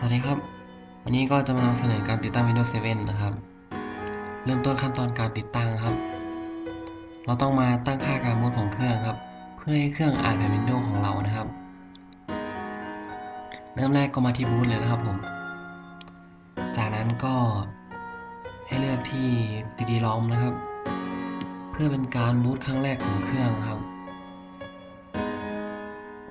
สวัสดีครับ วันนี้ก็จะมานำเสนอการติดตั้ง Windows 7 นะครับ เริ่มต้นขั้นตอนการติดตั้งครับ เราต้องมาตั้งค่าการบูตของเครื่องครับ เพื่อให้เครื่องอ่านแผ่น Windows ของเรานะครับ เริ่มแรกก็มาที่บูตเลยนะครับผม จากนั้นก็ให้เลือกที่ CD-ROM นะครับ เพื่อเป็นการบูตครั้งแรกของเครื่องครับ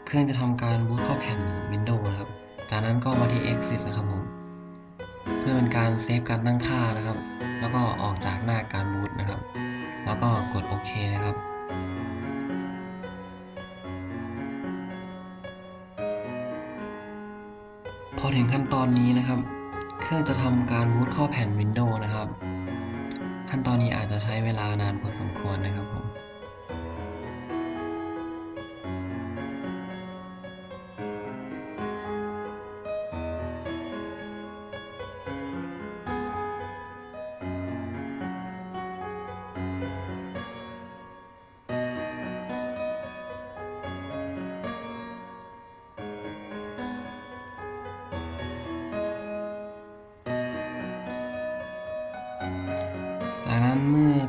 เครื่องจะทำการบูตเข้าแผ่น Windows นะครับ จากนั้นก็มาที่ Exit นะครับผม เพื่อเป็นการเซฟการตั้งค่านะครับ แล้วก็ออกจากหน้าการบูตนะครับ แล้วก็กดโอเคนะครับพอถึงขั้นตอนนี้นะครับ เครื่องจะทำการบูตเข้าแผ่น Windows นะครับ ขั้นตอนนี้อาจจะใช้เวลานานพอสมควรนะครับผม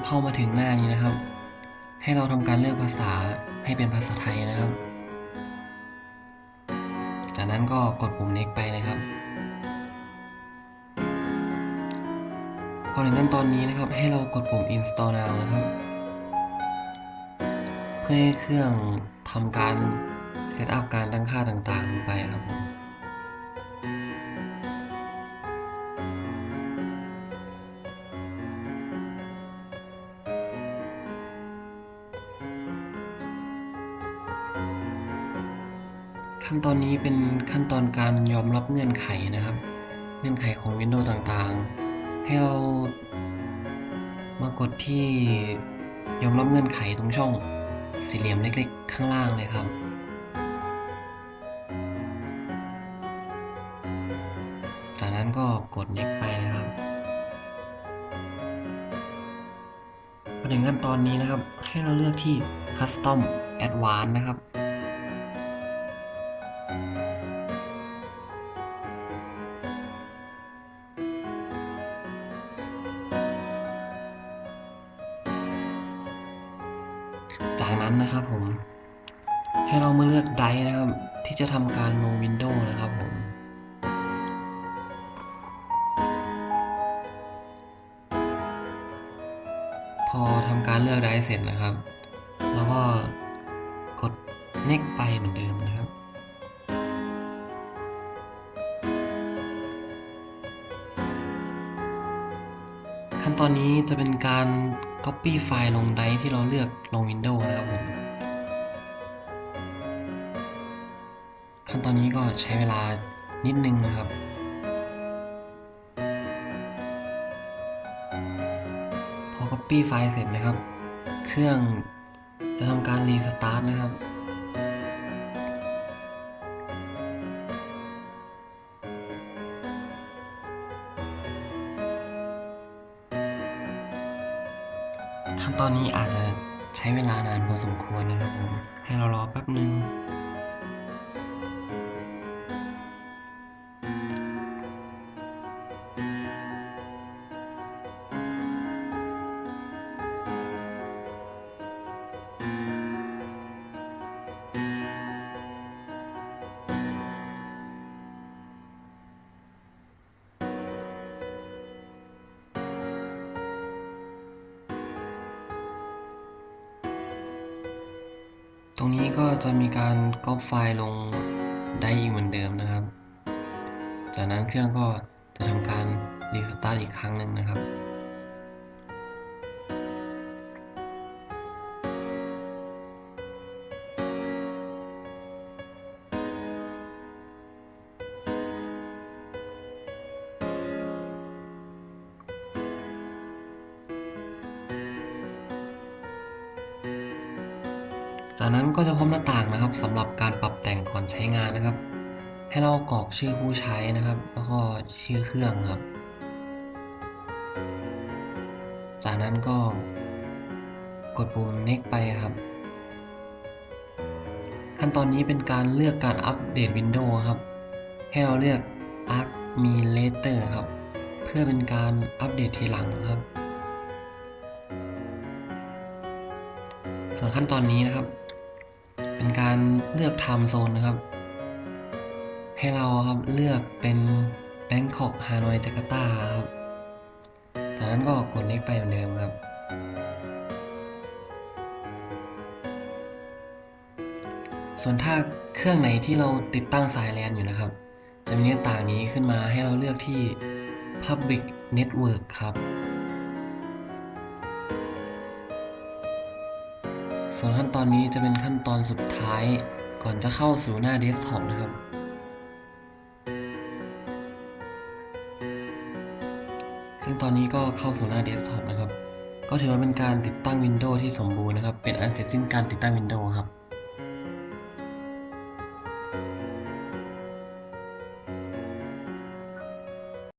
เข้ามาถึงหน้านี้นะครับ ให้เราทำการเลือกภาษาให้เป็นภาษาไทยนะครับ จากนั้นก็กดปุ่ม next ไปนะครับพอถึงขั้นตอนนี้นะครับ ให้เรากดปุ่ม install now นะครับ เพื่อให้เครื่องทำการเซตอัพการตั้งค่าต่างๆลงไปครับผม ขั้นตอนนี้เป็นขั้นตอนการยอมรับเงื่อนไขนะครับ เงื่อนไขของ Windows ต่างๆ ให้เรามากดที่ยอมรับเงื่อนไขตรงช่องสี่เหลี่ยมเล็กๆ ข้างล่างเลยครับ จากนั้นก็กด next ไปนะครับพอถึงขั้นตอนนี้นะครับ ให้เราเลือกที่ custom advanced นะครับ จากนั้นนะครับผม ให้เรามาเลือกไดร์นะครับ ที่จะทำการลง Windows นะครับผมพอทำการเลือกไดร์เสร็จนะครับ แล้วก็กด next ไปเหมือนเดิมนะครับ ขั้นตอนนี้จะเป็นการ Copy ไฟล์ลงไดร์ที่เราเลือกลง Windows นะครับผม ขั้นตอนนี้ก็ใช้เวลานิดนึงนะครับพอ Copy ไฟล์เสร็จนะครับ เครื่องจะทำการรีสตาร์ทนะครับ ขั้นตอนนี้อาจจะใช้เวลานานพอสมควรนะครับผมให้เรารอแป๊บนึง ตรงนี้ก็จะมีการก๊อปไฟล์ลงได้อีกเหมือนเดิมนะครับ จากนั้นเครื่องก็จะทำการรีสตาร์ทอีกครั้งหนึ่งนะครับ จากนั้นก็จะพบหน้าต่างนะครับสำหรับการปรับแต่งก่อนใช้งานนะครับ ให้เรากรอกชื่อผู้ใช้นะครับ แล้วก็ชื่อเครื่องครับ จากนั้นก็กดปุ่ม next ไปครับ ขั้นตอนนี้เป็นการเลือกการอัปเดต Windows ครับ ให้เราเลือก arc มี later ครับ เพื่อเป็นการอัปเดตทีหลังครับส่วนขั้นตอนนี้นะครับ เป็นการเลือก time zone นะครับ ให้เราครับเลือกเป็น Bangkok Hanoi Jakarta ครับจากนั้นก็กด next ไปเหมือนเดิมครับ ส่วนถ้าเครื่องไหนที่เราติดตั้งสายแลนอยู่นะครับ จะมีหน้าต่างนี้ขึ้นมาให้เราเลือกที่ Public Network ครับ ส่วนขั้นตอนนี้จะเป็นขั้นตอนสุดท้ายก่อนจะเข้าสู่หน้าเดสก์ท็อปนะครับ ซึ่งตอนนี้ก็เข้าสู่หน้าเดสก์ท็อปนะครับ ก็ถือว่าเป็นการติดตั้ง Windows ที่สมบูรณ์นะครับ เป็นอันเสร็จสิ้นการติดตั้ง Windows ครับ